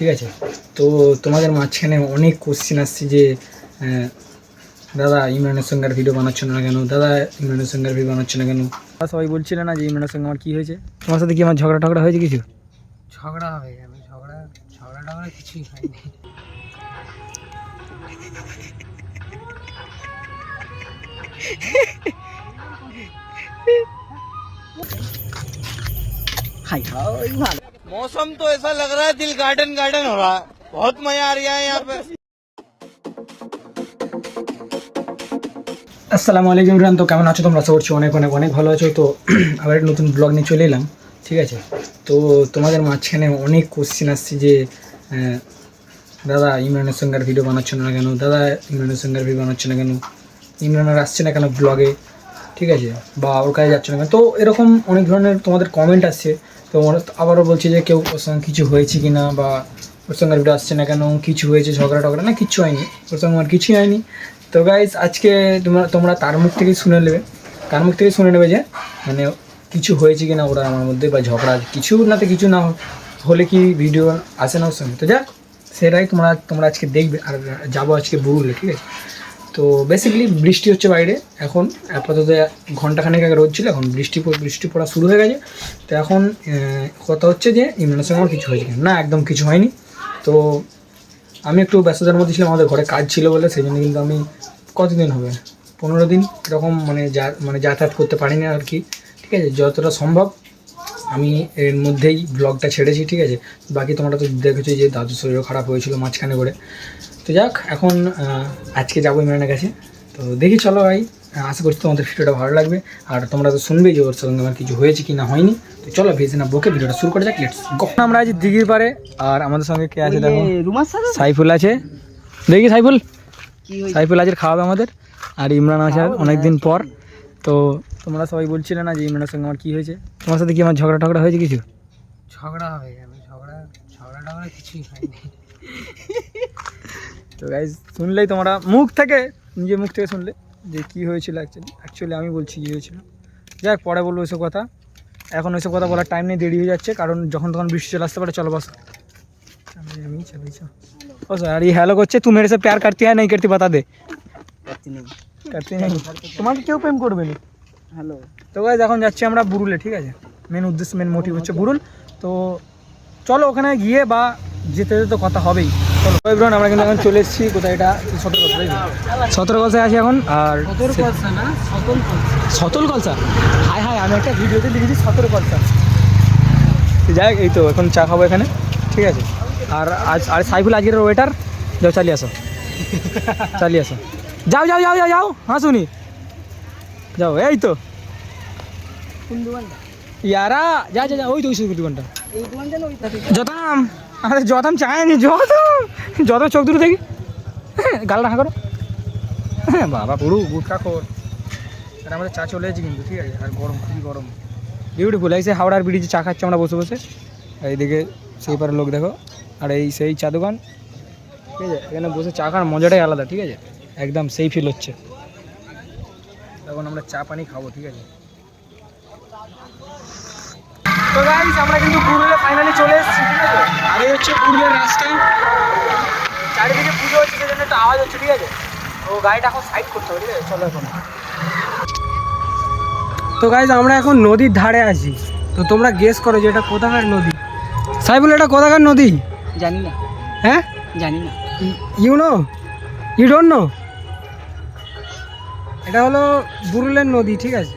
ঠিক আছে। তো তোমাদের মাঝখানে অনেক কোশ্চেন আসছে যে দাদা ইমরানের সঙ্গে আর ভিডিও বানাচ্ছ না কেন? দাদা ইমরানের সঙ্গে আর ভিডিও বানাচ্ছ না কেন? সবাই বলছিল না যে ইমরানের সঙ্গে আমার কী হয়েছে। তোমার সাথে কি আমার ঝগড়া টগড়া হয়েছে কিছু? ঝগড়া হবে কেন ঝগড়া ঝগড়া টগড়া কিছুই হয়নি। হাই হাই ভালো। मौसम तो ऐसा लग रहा है दिल गार्डन गार्डन हो रहा है बहुत मजा आ रहा है यहाँ पे আসসালামু আলাইকুম ইমরান তো কেমন আছো তোমরা আশা করছি অনেক অনেক অনেক ভালো আছো তো আবার একটা নতুন ব্লগ নিয়ে চলে এলাম ঠিক আছে তো তোমাদের মাঝখানে অনেক কোশ্চেন আসছে যে আহ, দাদা ইমরানের সঙ্গে আর ভিডিও বানাচ্ছ না কেন দাদা ইমরানের সঙ্গে আর ভিডিও বানাচ্ছ না কেন ইমরান আর আসছে না কেন ব্লগে ঠিক আছে বা ওর কাছে যাচ্ছে না কেন তো এরকম অনেক ধরনের তোমাদের কমেন্ট আসছে তো আবারও বলছে যে কেউ ওর সঙ্গে কিছু হয়েছে কি না বা ওর সঙ্গে ভিডিও আসছে না কেন, কিছু হয়েছে, ঝগড়া টগড়া, না কিচ্ছু হয়নি, ওর সঙ্গে আমার কিছুই হয়নি। তো গাইজ আজকে তোমরা তোমরা তার মুখ থেকেই শুনে নেবে, তার মুখ থেকেই শুনে নেবে যে মানে কিছু হয়েছে কি না ওরা আমার মধ্যে বা ঝগড়া, কিছু না তো কিছু না হলে কি ভিডিও আসে না ওর সঙ্গে। তো যাক, সেটাই তোমরা তোমরা আজকে দেখবে, আর যাব আজকে বুরুলে ঠিক আছে? তো বেসিক্যালি বৃষ্টি হচ্ছে বাইরে। এখন আপাতত ঘন্টাখানেক আগে রোদ ছিল, এখন বৃষ্টি বৃষ্টি পড়া শুরু হয়ে গেছে। তো এখন কথা হচ্ছে যে ইমরানের সঙ্গে আমার কিছু হয়েছে না, একদম কিছু হয়নি। তো আমি একটু ব্যস্ততার মধ্যে ছিলাম, আমাদের ঘরে কাজ ছিল বলে, সেই জন্য কিন্তু আমি কতদিন হবে? পনেরো দিন এরকম মানে যা মানে যাতায়াত করতে পারিনি আর কি। ঠিক আছে, যতটা সম্ভব আমি এর মধ্যেই ব্লগটা ছেড়েছি, ঠিক আছে। বাকি তোমরা তো দেখেছ যে দাদুর শরীরও খারাপ হয়েছিল মাঝখানে করে। তো যাক এখন আজকে যাব ইমরানের কাছে। তো দেখি চলো ভাই আশা করছি তোমাদের ভিডিওটা ভালো লাগবে। আর তোমরা তো শুনবেই যে ওর সঙ্গে আমার কিছু হয়েছে কি না হয়নি। তো চলো ভেজে না বকে ভিডিওটা শুরু করা যাক লেটস আমরা আজ দিঘির পারে আর আমাদের সঙ্গে কে আছে দেখো? সাইফুল আছে। দেখি সাইফুল। সাইফুল আজের খাওয়াবে আমাদের আর ইমরান আছে অনেক দিন পর। তো তোমরা সবাই বলছিলে না যে ইমরানের সঙ্গে আমার কী হয়েছে। তোমার সাথে কি আমার ঝগড়া টগড়া হয়েছে কিছু? ঝগড়া হবে কেন ঝগড়া ঝগড়া টগড়া কিছুই হয়নি। তো গাইজ শুনলেই তোমরা মুখ থেকে নিজের মুখ থেকে শুনলে যে কী হয়েছিল অ্যাকচুয়ালি অ্যাকচুয়ালি আমি বলছি কী হয়েছিল। যাক পরে বলব ওইসব কথা। এখন ওইসব কথা বলার টাইম নেই দেরি হয়ে যাচ্ছে কারণ যখন তখন বৃষ্টি চলে আসতে পারে চলো বাস। আমি আমি চলো ও স্যার আর এই হ্যালো করছে তুমি এসে প্যার কাটতে হয় হ্যাঁ, না কাটতে বাতা দে। তোমাকে কেউ প্রেম করবে না? হ্যালো তো গাইজ এখন যাচ্ছি আমরা বুরুলে ঠিক আছে? মেন উদ্দেশ্য মেন মোটিভ হচ্ছে বুরুল। তো চলো ওখানে গিয়ে বা যেতে যেতে তো কথা হবেই। চলো। আমরা কিন্তু এখন চলে এসেছি। কোথায় এটা? সতেরো কলসা সতেরো কলসায় আছি এখন আর সতল কলসা হায় হায় আমি একটা ভিডিওতে লিখেছি সতেরো কলসা। যাই এই তো এখন চা খাব এখানে ঠিক আছে? আর আজ আর সাইফুল আজকের ওয়েটার যাও চালিয়ে আসো। চালিয়ে আসো। যাও যাও যাও যাও যাও। হ্যাঁ শুনি। যাও এই তো। ইয়ারা যা যা যা ওই তো ওই দোকানটা এই দোকানটা আরে যতাম চায়নি যত যত চোখ দুটো দেখি। হ্যাঁ, গালটা হাঁ করো। হ্যাঁ বাবা পুরো গুটকা খোর। আর আমাদের চা চলে এসেছে কিন্তু ঠিক আছে? আর গরম খুবই গরম। বিউটিফুল এই সে হাওড়ার ব্রিজে চা খাচ্ছে আমরা বসে বসে। এইদিকে সেই পারে লোক দেখো। আর এই সেই চা দোকান। ঠিক আছে? এখানে বসে চা খাওয়ার মজাটাই আলাদা ঠিক আছে? একদম সেই ফিল হচ্ছে। তখন আমরা চা পানি খাব ঠিক আছে? তো গাইস আমরা কিন্তু পুরুলিয়া ফাইনালি চলে এসেছি। এই হচ্ছে পুরুলিয়ার রাস্তা। চারিদিকে পুজো হচ্ছে সেজন্য একটা আওয়াজ হচ্ছে ঠিক আছে? তো গাড়িটা এখন সাইড করতে হবে ঠিক আছে? চলো এখন। তো গাইজ আমরা এখন নদীর ধারে আছি। তো তোমরা গেস করো যে এটা কোথাকার নদী। সাইবুল এটা কোথাকার নদী? জানি না। হ্যাঁ? জানি না। You know you don't know এটা হলো বুরুলের নদী ঠিক আছে?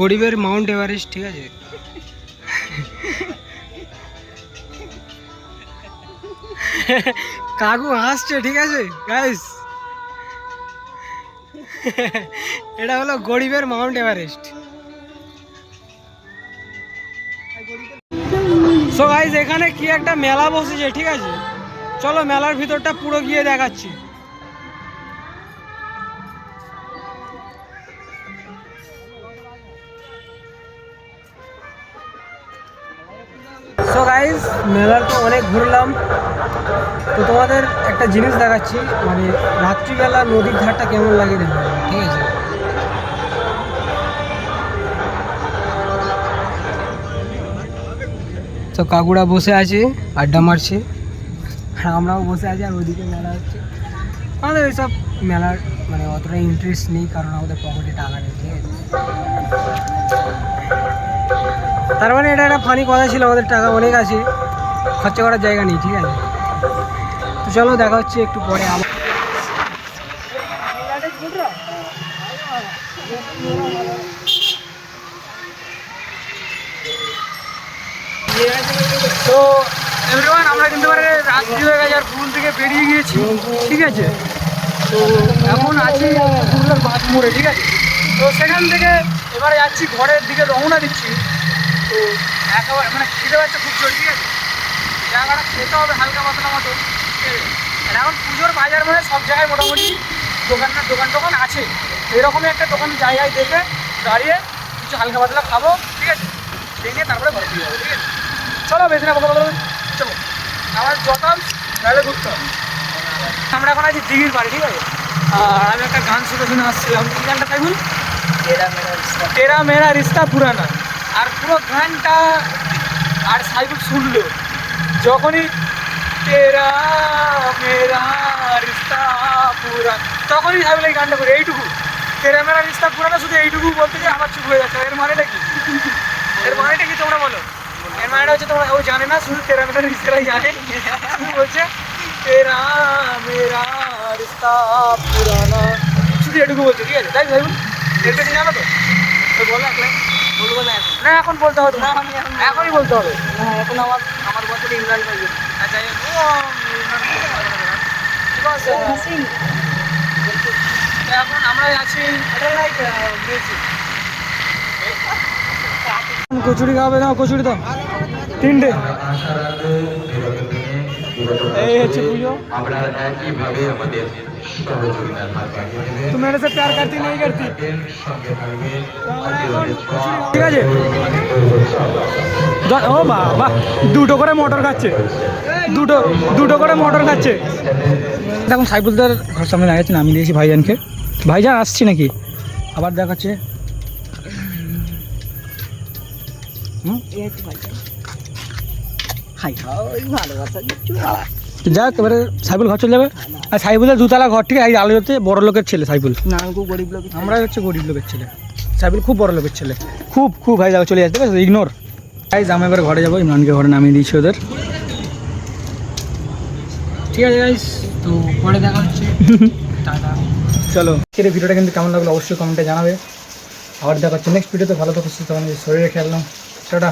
গরিবের মাউন্ট এভারেস্ট, ঠিক আছে? কাকু, হাসছে, ঠিক আছে? গাইস এটা হলো গরিবের মাউন্ট এভারেস্ট। সো গাইস এখানে কি একটা মেলা বসেছে, ঠিক আছে? চলো মেলার ভিতরটা পুরো গিয়ে দেখাচ্ছি। সো গাইস মেলার তো অনেক ঘুরলাম। তো তোমাদের একটা জিনিস দেখাচ্ছি। মানে রাত্রিবেলা নদীর ধারটা কেমন লাগে দেখো। ঠিক আছে? তো কাকুরা বসে আছে, আড্ডা মারছে। আর আমরাও বসে আছি আর ওইদিকে মেলা হচ্ছে। আমাদের এইসব মেলার মানে অতটা ইন্টারেস্ট নেই, কারণ আমাদের পকেটে টাকা নেই, ঠিক আছে? তার মানে এটা একটা ফানি কথা ছিল, আমাদের টাকা অনেক আছে, খরচা করার জায়গা নেই, ঠিক আছে? তো চলো দেখা হচ্ছে একটু পরে আবার। তো এভরিওয়ান আমরা কিন্তু রাত্রি হয়ে গেছে আর পুরুল থেকে বেরিয়ে গিয়েছি, ঠিক আছে? তো এখন আছি পুরুলের বাঁধ মোড়ে ঠিক আছে? তো সেখান থেকে এবারে যাচ্ছি, ঘরের দিকে রওনা দিচ্ছি। তো একেবারে মানে খিদে পাচ্ছে খুব জোর ঠিক আছে? জায়গাটা খেতে হবে হালকা পাতলা মতো ঠিক আছে? আর এখন পুজোর বাজার মানে সব জায়গায় মোটামুটি দোকান না দোকান টোকান আছে। এরকমই একটা দোকান জায়গায় দেখে দাঁড়িয়ে কিছু হালকা পাতলা খাব ঠিক আছে? দেখে তারপরে ঘরে ফিরে যাব ঠিক আছে? চলো বেশি না বলো বলো চলো আমার যতাম তাহলে ঘুরতে হবে। আমরা এখন আছি দিঘির বাড়ি ঠিক আছে? আর আমি একটা গান শুনে শুনে আসছিলাম। কি গানটা তাই বল তেরা মেরা রিস্তা পুরানা। আর পুরো গানটা আর সাইবুল শুনলো। যখনই তেরা মেরা রিস্তা পুরানা তখনই সাইবুল এই গানটা করে। এইটুকু। তেরা মেরা রিস্তা পুরানা শুধু এইটুকু বলতে যে আমার চুপ হয়ে যাচ্ছে। এর মানেটা কি? এর মানেটা কি তোমরা বলো? এর মানেটা হচ্ছে তোমরা ও জানে না, শুধু তেরা মেরা রিস্তারাই জানে। বলছে, তেরা মেরা রিস্তা পুরানা শুধু এটুকু বলছে, ঠিক আছে? তাই ভাই বোন? এর বেশি জানো তো? বলো এক line। বলব না এখন। না এখন বলতে হবে। না এখনই বলতে হবে। এখন আমার আমার বছর ইমরান ভাই আচ্ছা ও ঠিক আছে এখন আমরা আছি। কচুরি খাবে না কচুরি তো তিনটে। এই হচ্ছে পুজো। আমরা একইভাবে আমাদের তুমি মেরে সে প্যার করতি নেই করতি ঠিক আছে। ও বাবা দুটো করে মোটর খাচ্ছে। দুটো দুটো করে মোটর খাচ্ছে। দেখুন সাইফুলদার ঘর সামনে দাঁড়িয়েছে নামিয়ে দিয়েছি ভাইজানকে। ভাইজান আসছি নাকি? আবার দেখাচ্ছে। হাই হাই যাক এবারে সাইফুল ঘর চলে যাবে। আর সাইফুলের দুতলা ঘর এই আলো হচ্ছে বড় লোকের ছেলে সাইফুল। না আমি খুব গরিব লোক আমরা হচ্ছে গরিব লোকের ছেলে। সাইফুল খুব বড় লোকের ছেলে। খুব খুব ভাই যাবে চলে যাচ্ছে ইগনোর গাইজ আমি এবার ঘরে যাব ইমরানকে ঘরে নামিয়ে দিয়েছি ওদের। ঠিক আছে তো পরে দেখা হচ্ছে। চলো কেটে ভিডিওটা কিন্তু কেমন লাগল অবশ্যই কমেন্টে জানাবে। আবার দেখা হচ্ছে নেক্সট ভিডিওতে ভালো থাকো সুস্থ শরীরে খেয়াল টাটা।